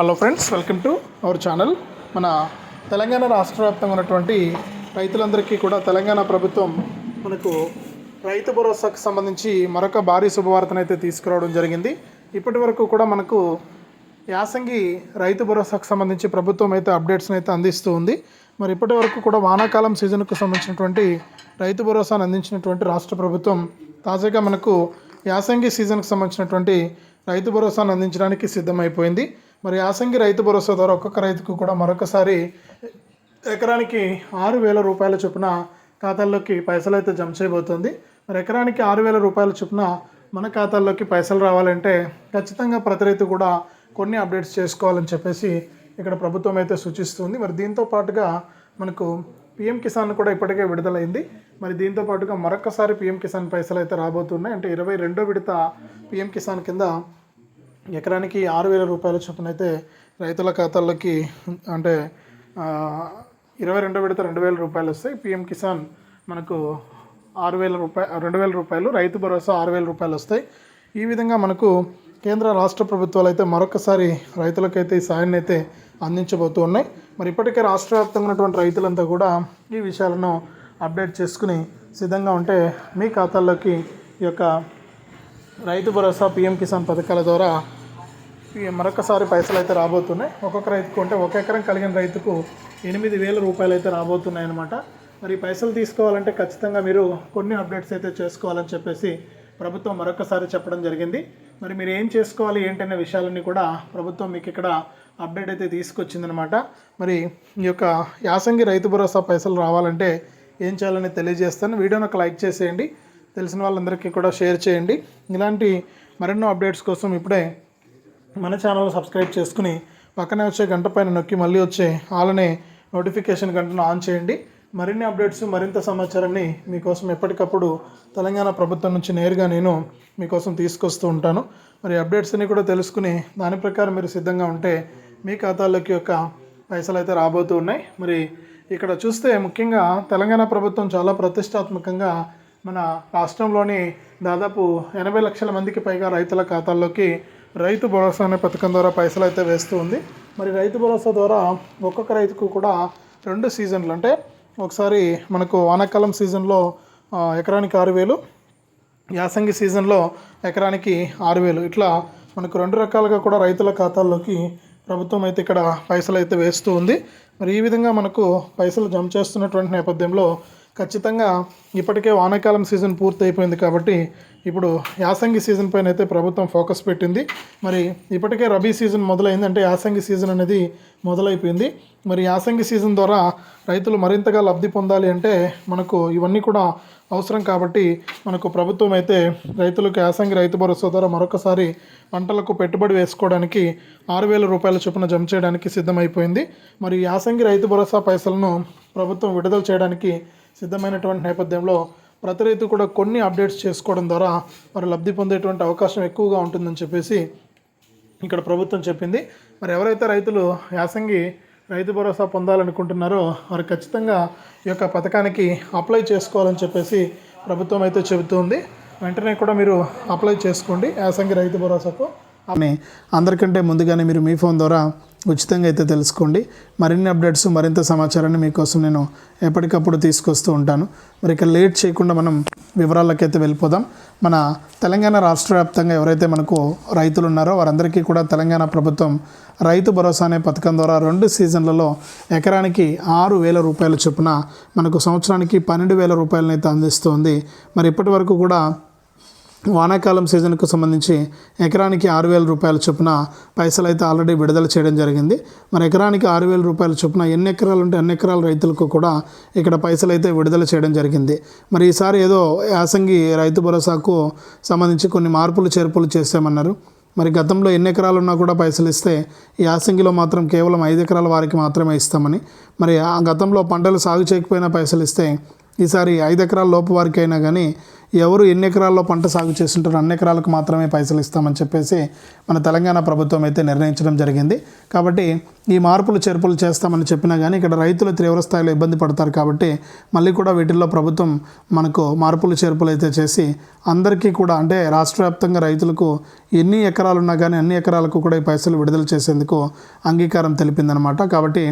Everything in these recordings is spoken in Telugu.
Hello friends welcome to our channel మన తెలంగాణ రాష్ట్ర వ్యాప్తంగా ఉన్నటువంటి రైతులందరికీ కూడా తెలంగాణ ప్రభుత్వం మనకు రైతు భరోసాకు సంబంధించి మరొక భారీ శుభవార్తను అయితే తీసుకురావడం జరిగింది. ఇప్పటి వరకు కూడా మనకు యాసంగి రైతు భరోసాకు సంబంధించి ప్రభుత్వం అయితే అప్డేట్స్ని అయితే అందిస్తూ ఉంది. మరి ఇప్పటి వరకు కూడా వానాకాలం సీజన్కు సంబంధించినటువంటి రైతు భరోసాను అందించినటువంటి రాష్ట్ర ప్రభుత్వం తాజాగా మనకు యాసంగి సీజన్కి సంబంధించినటువంటి రైతు భరోసాను అందించడానికి సిద్ధమైపోయింది. మరి యాసంగి రైతు భరోసా ద్వారా ఒక్కొక్క రైతుకు కూడా మరొకసారి ఎకరానికి ఆరు వేల రూపాయల చొప్పున ఖాతాల్లోకి పైసలు అయితే జమ చేయబోతుంది. మరి ఎకరానికి ఆరు వేల రూపాయల చొప్పున మన ఖాతాల్లోకి పైసలు రావాలంటే ఖచ్చితంగా ప్రతి రైతు కూడా కొన్ని అప్డేట్స్ చేసుకోవాలని చెప్పేసి ఇక్కడ ప్రభుత్వం అయితే సూచిస్తుంది. మరి దీంతో పాటుగా మనకు పిఎం కిసాన్ కూడా ఇప్పటికే విడుదలైంది. మరి దీంతో పాటుగా మరొకసారి పిఎం కిసాన్ పైసలు అయితే రాబోతున్నాయి. అంటే ఇరవై రెండో విడత పిఎం కిసాన్ కింద ఎకరానికి ఆరు వేల రూపాయల చొప్పున అయితే రైతుల ఖాతాల్లోకి అంటే ఇరవై రెండో విడత రెండు వేల రూపాయలు వస్తాయి. పిఎం కిసాన్ మనకు ఆరు వేల రూపాయలు రెండు వేల రూపాయలు రైతు భరోసా ఆరు వేల రూపాయలు వస్తాయి. ఈ విధంగా మనకు కేంద్ర రాష్ట్ర ప్రభుత్వాలు అయితే మరొకసారి రైతులకైతే ఈ సాయాన్ని అయితే అందించబోతూ ఉన్నాయి. మరి ఇప్పటికే రాష్ట్ర వ్యాప్తంగా ఉన్నటువంటి రైతులంతా కూడా ఈ విషయాలను అప్డేట్ చేసుకుని సిద్ధంగా ఉంటే మీ ఖాతాల్లోకి ఈ యొక్క రైతు భరోసా పిఎం కిసాన్ పథకాల ద్వారా మరొకసారి పైసలు అయితే రాబోతున్నాయి. ఒక్కొక్క రైతుకు అంటే ఒక ఎకరం కలిగిన రైతుకు ఎనిమిది వేల రూపాయలు అయితే రాబోతున్నాయి అనమాట మరి పైసలు తీసుకోవాలంటే ఖచ్చితంగా మీరు కొన్ని అప్డేట్స్ అయితే చేసుకోవాలని చెప్పేసి ప్రభుత్వం మరొకసారి చెప్పడం జరిగింది. మరి మీరు ఏం చేసుకోవాలి ఏంటనే విషయాలన్నీ కూడా ప్రభుత్వం మీకు ఇక్కడ అప్డేట్ అయితే తీసుకొచ్చిందనమాట మరి ఈ యొక్క యాసంగి రైతు భరోసా పైసలు రావాలంటే ఏం చేయాలని తెలియజేస్తాను. వీడియోని ఒక లైక్ చేసేయండి. తెలిసిన వాళ్ళందరికీ కూడా షేర్ చేయండి. ఇలాంటి మరెన్నో అప్డేట్స్ కోసం ఇప్పుడే మన ఛానల్ సబ్స్క్రైబ్ చేసుకుని పక్కనే వచ్చే గంట పైన నొక్కి మళ్ళీ వచ్చే ఆలనే నోటిఫికేషన్ గంటను ఆన్ చేయండి. మరిన్ని అప్డేట్స్ మరింత సమాచారాన్ని మీకోసం ఎప్పటికప్పుడు తెలంగాణ ప్రభుత్వం నుంచి నేరుగా నేను మీకోసం తీసుకొస్తూ ఉంటాను. మరి అప్డేట్స్ అన్ని కూడా తెలుసుకుని దాని ప్రకారం మీరు సిద్ధంగా ఉంటే మీ ఖాతాల్లోకి యొక్క పైసలు అయితే రాబోతూ ఉన్నాయి. మరి ఇక్కడ చూస్తే ముఖ్యంగా తెలంగాణ ప్రభుత్వం చాలా ప్రతిష్టాత్మకంగా మన రాష్ట్రంలోని దాదాపు ఎనభై లక్షల మందికి పైగా రైతుల ఖాతాల్లోకి రైతు భరోసా అనే పథకం ద్వారా పైసలు అయితే వేస్తూ ఉంది. మరి రైతు భరోసా ద్వారా ఒక్కొక్క రైతుకు కూడా రెండు సీజన్లు. అంటే ఒకసారి మనకు వానాకాలం సీజన్లో ఎకరానికి ఆరు వేలు యాసంగి సీజన్లో ఎకరానికి ఆరు వేలు. ఇట్లా మనకు రెండు రకాలుగా కూడా రైతుల ఖాతాల్లోకి ప్రభుత్వం అయితే ఇక్కడ పైసలు అయితే వేస్తూ ఉంది. మరి ఈ విధంగా మనకు పైసలు జమ చేస్తున్నటువంటి నేపథ్యంలో ఖచ్చితంగా ఇప్పటికే వానాకాలం సీజన్ పూర్తి అయిపోయింది కాబట్టి ఇప్పుడు యాసంగి సీజన్ పైన అయితే ప్రభుత్వం ఫోకస్ పెట్టింది. మరి ఇప్పటికే రబీ సీజన్ మొదలైంది అంటే యాసంగి సీజన్ అనేది మొదలైపోయింది. మరి యాసంగి సీజన్ ద్వారా రైతులు మరింతగా లబ్ధి పొందాలి అంటే మనకు ఇవన్నీ కూడా అవసరం కాబట్టి మనకు ప్రభుత్వం అయితే రైతులకు యాసంగి రైతు భరోసా ద్వారా మరొకసారి పంటలకు పెట్టుబడి వేసుకోవడానికి ఆరు వేల రూపాయల చొప్పున జమ చేయడానికి సిద్ధమైపోయింది. మరి యాసంగి రైతు భరోసా పైసలను ప్రభుత్వం విడుదల చేయడానికి సిద్ధమైనటువంటి నేపథ్యంలో ప్రతి రైతు కూడా కొన్ని అప్డేట్స్ చేసుకోవడం ద్వారా వారు లబ్ధి పొందేటువంటి అవకాశం ఎక్కువగా ఉంటుందని చెప్పేసి ఇక్కడ ప్రభుత్వం చెప్పింది. మరి ఎవరైతే రైతులు యాసంగి రైతు భరోసా పొందాలనుకుంటున్నారో వారు ఖచ్చితంగా ఈ యొక్క పథకానికి అప్లై చేసుకోవాలని చెప్పేసి ప్రభుత్వం అయితే చెబుతుంది. వెంటనే కూడా మీరు అప్లై చేసుకోండి యాసంగి రైతు భరోసాకు. అని అందరికంటే ముందుగానే మీరు మీ ఫోన్ ద్వారా ఉచితంగా అయితే తెలుసుకోండి. మరిన్ని అప్డేట్స్ మరింత సమాచారాన్ని మీకోసం నేను ఎప్పటికప్పుడు తీసుకొస్తూ ఉంటాను. మరి ఇక లేట్ చేయకుండా మనం వివరాలకైతే వెళ్ళిపోదాం. మన తెలంగాణ రాష్ట్ర వ్యాప్తంగా ఎవరైతే మనకు రైతులు ఉన్నారో వారందరికీ కూడా తెలంగాణ ప్రభుత్వం రైతు భరోసా అనే పథకం ద్వారా రెండు సీజన్లలో ఎకరానికి ఆరు వేల రూపాయల చొప్పున మనకు సంవత్సరానికి పన్నెండు వేల రూపాయలనైతే అందిస్తోంది అందిస్తుంది. మరి ఇప్పటి వరకు కూడా వానాకాలం సీజన్కు సంబంధించి ఎకరానికి ఆరు వేల రూపాయల చొప్పున పైసలు అయితే ఆల్రెడీ విడుదల చేయడం జరిగింది. మరి ఎకరానికి ఆరు వేల రూపాయల చొప్పున ఎన్ని ఎకరాలు ఉంటే అన్ని ఎకరాల రైతులకు కూడా ఇక్కడ పైసలు అయితే విడుదల చేయడం జరిగింది. మరి ఈసారి ఏదో యాసంగి రైతు భరోసాకు సంబంధించి కొన్ని మార్పులు చేర్పులు చేసామన్నారు మరి గతంలో ఎన్ని ఎకరాలు ఉన్నా కూడా పైసలు ఇస్తే ఈ యాసంగిలో మాత్రం కేవలం ఐదు ఎకరాల వారికి మాత్రమే ఇస్తామని. మరి ఆ గతంలో పంటలు సాగు చేయకపోయినా పైసలు ఇస్తే ఈసారి ఐదు ఎకరాల లోపు వారికి అయినా కానీ ఎవరు ఎన్ని ఎకరాల్లో పంట సాగు చేస్తుంటారో అన్ని ఎకరాలకు మాత్రమే పైసలు ఇస్తామని చెప్పేసి మన తెలంగాణ ప్రభుత్వం అయితే నిర్ణయించడం జరిగింది. కాబట్టి ఈ మార్పులు చేర్పులు చేస్తామని చెప్పినా కానీ ఇక్కడ రైతులు తీవ్ర స్థాయిలో ఇబ్బంది పడతారు కాబట్టి మళ్ళీ కూడా వీటిల్లో ప్రభుత్వం మనకు మార్పులు చేర్పులు అయితే చేసి అందరికీ కూడా అంటే రాష్ట్ర వ్యాప్తంగా రైతులకు ఎన్ని ఎకరాలున్నా కానీ అన్ని ఎకరాలకు కూడా ఈ పైసలు విడుదల చేసేందుకు అంగీకారం తెలిపిందనమాట. కాబట్టి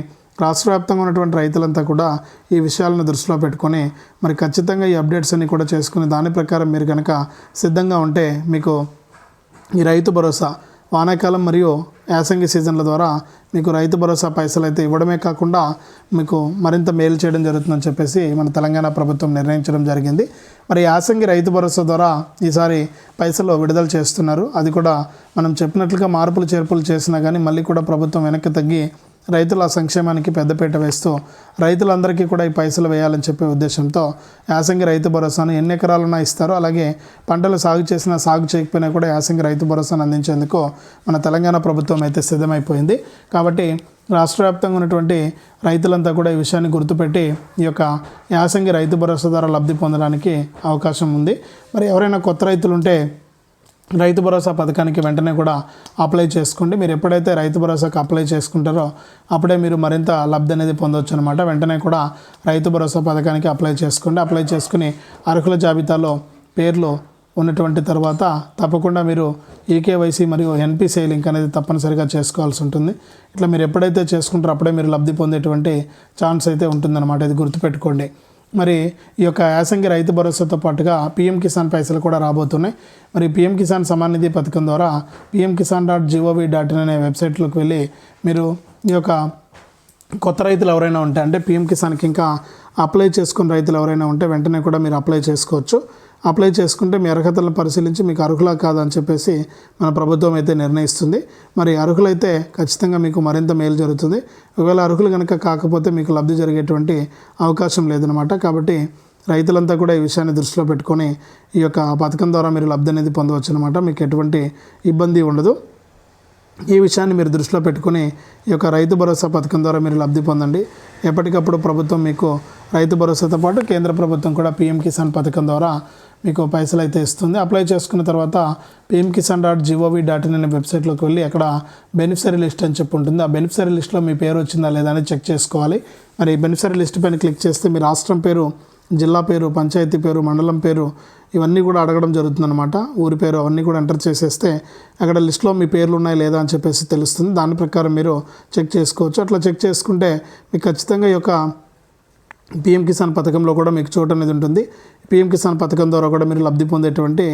రాష్ట్ర వ్యాప్తంగా ఉన్నటువంటి రైతులంతా కూడా ఈ విషయాలను దృష్టిలో పెట్టుకొని మరి ఖచ్చితంగా ఈ అప్డేట్స్ అన్ని కూడా చేసుకుని దాని ప్రకారం మీరు కనుక సిద్ధంగా ఉంటే మీకు ఈ రైతు భరోసా వానాకాలం మరియు యాసంగి సీజన్ల ద్వారా మీకు రైతు భరోసా పైసలు అయితే ఇవ్వడమే కాకుండా మీకు మరింత మేలు చేయడం జరుగుతుందని చెప్పేసి మన తెలంగాణ ప్రభుత్వం నిర్ణయించడం జరిగింది. మరి యాసంగి రైతు భరోసా ద్వారా ఈసారి పైసలు విడుదల చేస్తున్నారు. అది కూడా మనం చెప్పినట్లుగా మార్పులు చేర్పులు చేసినా కానీ మళ్ళీ కూడా ప్రభుత్వం వెనక్కి తగ్గి రైతుల సంక్షేమానికి పెద్దపీట వేస్తూ రైతులందరికీ కూడా ఈ పైసలు వేయాలని చెప్పే ఉద్దేశంతో యాసంగి రైతు భరోసాను ఎన్ని ఎకరాలన్నా ఇస్తారో. అలాగే పంటలు సాగు చేసినా సాగు చేయకపోయినా కూడా యాసంగి రైతు భరోసాను అందించేందుకు మన తెలంగాణ ప్రభుత్వం అయితే సిద్ధమైపోయింది. కాబట్టి రాష్ట్ర వ్యాప్తంగా ఉన్నటువంటి రైతులంతా కూడా ఈ విషయాన్ని గుర్తుపెట్టి ఈ యొక్క యాసంగి రైతు భరోసా ద్వారా లబ్ధి పొందడానికి అవకాశం ఉంది. మరి ఎవరైనా కొత్త రైతులు ఉంటే రైతు భరోసా పథకానికి వెంటనే కూడా అప్లై చేసుకోండి. మీరు ఎప్పుడైతే రైతు భరోసాకు అప్లై చేసుకుంటారో అప్పుడే మీరు మరింత లబ్ధి అనేది పొందొచ్చు అనమాట వెంటనే కూడా రైతు భరోసా పథకానికి అప్లై చేసుకోండి. అప్లై చేసుకుని అర్హుల జాబితాలో పేర్లు ఉన్నటువంటి తర్వాత తప్పకుండా మీరు ఈకేవైసీ మరియు ఎన్పిసిఐ లింక్ అనేది తప్పనిసరిగా చేసుకోవాల్సి ఉంటుంది. ఇట్లా మీరు ఎప్పుడైతే చేసుకుంటారో అప్పుడే మీరు లబ్ధి పొందేటువంటి ఛాన్స్ అయితే ఉంటుందన్నమాట. ఇది గుర్తుపెట్టుకోండి. మరి ఈ యొక్క యాసంగి రైతు భరోసాతో పాటుగా పీఎం కిసాన్ పైసలు కూడా రాబోతున్నాయి. మరి పీఎం కిసాన్ సమాన్ నిధి పథకం ద్వారా PM Kisan dot G O V dot in అనే వెబ్సైట్లోకి వెళ్ళి మీరు ఈ యొక్క కొత్త రైతులు ఎవరైనా ఉంటే అంటే పీఎం కిసాన్కి ఇంకా అప్లై చేసుకున్న రైతులు ఎవరైనా ఉంటే వెంటనే కూడా మీరు అప్లై చేసుకోవచ్చు. అప్లై చేసుకుంటే మీ అర్హతలను పరిశీలించి మీకు అర్హులా కాదని చెప్పేసి మన ప్రభుత్వం అయితే నిర్ణయిస్తుంది. మరి అర్హులైతే ఖచ్చితంగా మీకు మరింత మేలు జరుగుతుంది. ఒకవేళ అర్హులు కనుక కాకపోతే మీకు లబ్ధి జరిగేటువంటి అవకాశం లేదనమాట కాబట్టి రైతులంతా కూడా ఈ విషయాన్ని దృష్టిలో పెట్టుకొని ఈ యొక్క పథకం ద్వారా మీరు లబ్ధి అనేది పొందవచ్చు అనమాట మీకు ఎటువంటి ఇబ్బంది ఉండదు. ఈ విషయాన్ని మీరు దృష్టిలో పెట్టుకుని ఈ యొక్క రైతు భరోసా పథకం ద్వారా మీరు లబ్ధి పొందండి. ఎప్పటికప్పుడు ప్రభుత్వం మీకు రైతు భరోసాతో పాటు కేంద్ర ప్రభుత్వం కూడా పీఎం కిసాన్ పథకం ద్వారా మీకు పైసలు అయితే ఇస్తుంది. అప్లై చేసుకున్న తర్వాత PM Kisan dot G O V dot in అనే వెబ్సైట్లోకి వెళ్ళి అక్కడ బెనిఫిషరీ లిస్ట్ అని చెప్పి ఉంటుంది. ఆ బెనిఫిషరీ లిస్ట్లో మీ పేరు వచ్చిందా లేదా అని చెక్ చేసుకోవాలి. మరి బెనిఫిషరీ లిస్ట్ పైన క్లిక్ చేస్తే మీ రాష్ట్రం పేరు జిల్లా పేరు పంచాయతీ పేరు మండలం పేరు ఇవన్నీ కూడా అడగడం జరుగుతుందన్నమాట. ఊరి పేరు అవన్నీ కూడా ఎంటర్ చేసేస్తే అక్కడ లిస్ట్లో మీ పేర్లు ఉన్నాయి లేదా అని చెప్పేసి తెలుస్తుంది. దాని ప్రకారం మీరు చెక్ చేసుకోవచ్చు. అట్లా చెక్ చేసుకుంటే మీకు ఖచ్చితంగా ఈ యొక్క పిఎం కిసాన్ పథకంలో కూడా మీకు చోటు అనేది ఉంటుంది. పిఎం కిసాన్ పథకం ద్వారా కూడా మీరు లబ్ధి పొందేటువంటి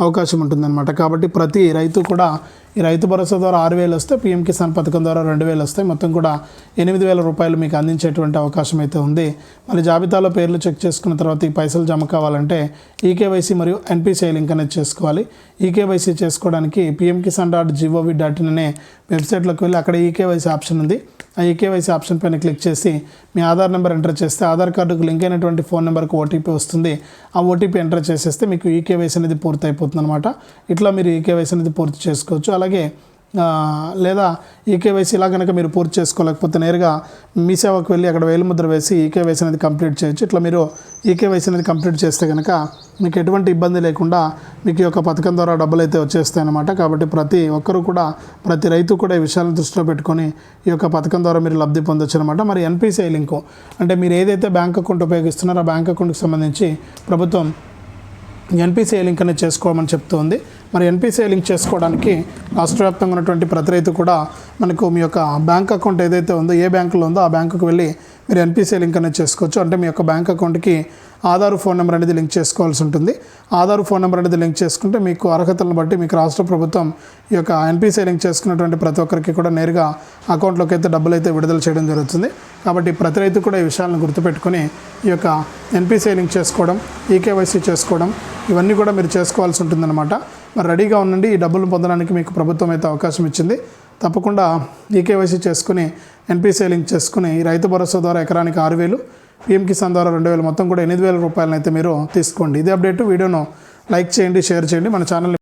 అవకాశం ఉంటుందన్నమాట. కాబట్టి ప్రతి రైతు కూడా ఈ రైతు భరోసా ద్వారా ఆరు వేలు వస్తే పిఎం కిసాన్ పథకం ద్వారా రెండు వేలు వస్తాయి. మొత్తం కూడా ఎనిమిది వేల రూపాయలు మీకు అందించేటువంటి అవకాశం అయితే ఉంది. మరి జాబితాలో పేర్లు చెక్ చేసుకున్న తర్వాత ఈ పైసలు జమ కావాలంటే ఈకేవైసీ మరియు ఎన్పిసిఐ లింక్ అనేది చేసుకోవాలి. ఈకేవైసీ చేసుకోవడానికి PM Kisan dot G O V dot in అనే వెబ్సైట్లోకి వెళ్ళి అక్కడ ఈకేవైసీ ఆప్షన్ ఉంది. ఆ ఈకేవైసీ ఆప్షన్ పైన క్లిక్ చేసి మీ ఆధార్ నెంబర్ ఎంటర్ చేస్తే ఆధార్ కార్డుకు లింక్ అయినటువంటి ఫోన్ నెంబర్కి ఓటీపీ వస్తుంది. ఆ ఓటీపీ ఎంటర్ చేసేస్తే మీకు ఈకేవైసీ అనేది పూర్తి అయిపోతుంది అనమాట ఇట్లా మీరు ఈకేవైసీ అనేది పూర్తి చేసుకోవచ్చు. అలాగే లేదా ఈకేవైసీ ఇలా కనుక మీరు పూర్తి చేసుకోలేకపోతే నేరుగా మీ సేవకు వెళ్ళి అక్కడ వేలుముద్ర వేసి ఈకేవైసీ అనేది కంప్లీట్ చేయొచ్చు. ఇట్లా మీరు ఈకేవైసీ అనేది కంప్లీట్ చేస్తే కనుక మీకు ఎటువంటి ఇబ్బంది లేకుండా మీకు ఈ యొక్క పథకం ద్వారా డబ్బులు అయితే వచ్చేస్తాయి అనమాట కాబట్టి ప్రతి ఒక్కరు కూడా ప్రతి రైతు కూడా ఈ విషయాలను దృష్టిలో పెట్టుకొని ఈ యొక్క పథకం ద్వారా మీరు లబ్ధి పొందొచ్చు అనమాట మరి ఎన్పిసిఐ లింకు అంటే మీరు ఏదైతే బ్యాంక్ అకౌంట్ ఉపయోగిస్తున్నారో ఆ బ్యాంక్ అకౌంట్కి సంబంధించి ప్రభుత్వం ఎన్పిసిఐ లింక్ అనేది చేసుకోమని చెప్తోంది మరి ఎన్పిసిఐ లింక్ చేసుకోవడానికి రాష్ట్ర వ్యాప్తంగా ఉన్నటువంటి ప్రతి రైతు కూడా మనకు మీ యొక్క బ్యాంక్ అకౌంట్ ఏదైతే ఉందో ఏ బ్యాంకులో ఉందో ఆ బ్యాంకుకు వెళ్ళి మీరు ఎన్పిసిఐ లింక్ అనేది చేసుకోవచ్చు. అంటే మీ యొక్క బ్యాంక్ అకౌంట్కి ఆధార్ ఫోన్ నెంబర్ అనేది లింక్ చేసుకోవాల్సి ఉంటుంది. ఆధార్ ఫోన్ నెంబర్ అనేది లింక్ చేసుకుంటే మీకు అర్హతలను బట్టి మీకు రాష్ట్ర ప్రభుత్వం ఈ యొక్క ఎన్పిసిఐ లింక్ చేసుకున్నటువంటి ప్రతి ఒక్కరికి కూడా నేరుగా అకౌంట్లోకి అయితే డబ్బులు అయితే విడుదల చేయడం జరుగుతుంది. కాబట్టి ప్రతి రైతు కూడా ఈ విషయాలను గుర్తుపెట్టుకొని ఈ యొక్క ఎన్పిసిఐ లింక్ చేసుకోవడం ఈకేవైసీ చేసుకోవడం ఇవన్నీ కూడా మీరు చేసుకోవాల్సి ఉంటుందన్నమాట. మరి రెడీగా ఉండండి. ఈ డబ్బులు పొందడానికి మీకు ప్రభుత్వం అయితే అవకాశం ఇచ్చింది. తప్పకుండా ఈకేవైసీ చేసుకుని ఎన్పిసిఐ లింక్ చేసుకుని రైతు భరోసా ద్వారా ఎకరానికి ఆరు వేలు పిఎం కిసాన్ ద్వారా రెండు వేలు మొత్తం కూడా ఎనిమిది వేల రూపాయలను అయితే మీరు తీసుకోండి. ఇదే అప్డేట్. వీడియోను లైక్ చేయండి షేర్ చేయండి. మన ఛానల్ని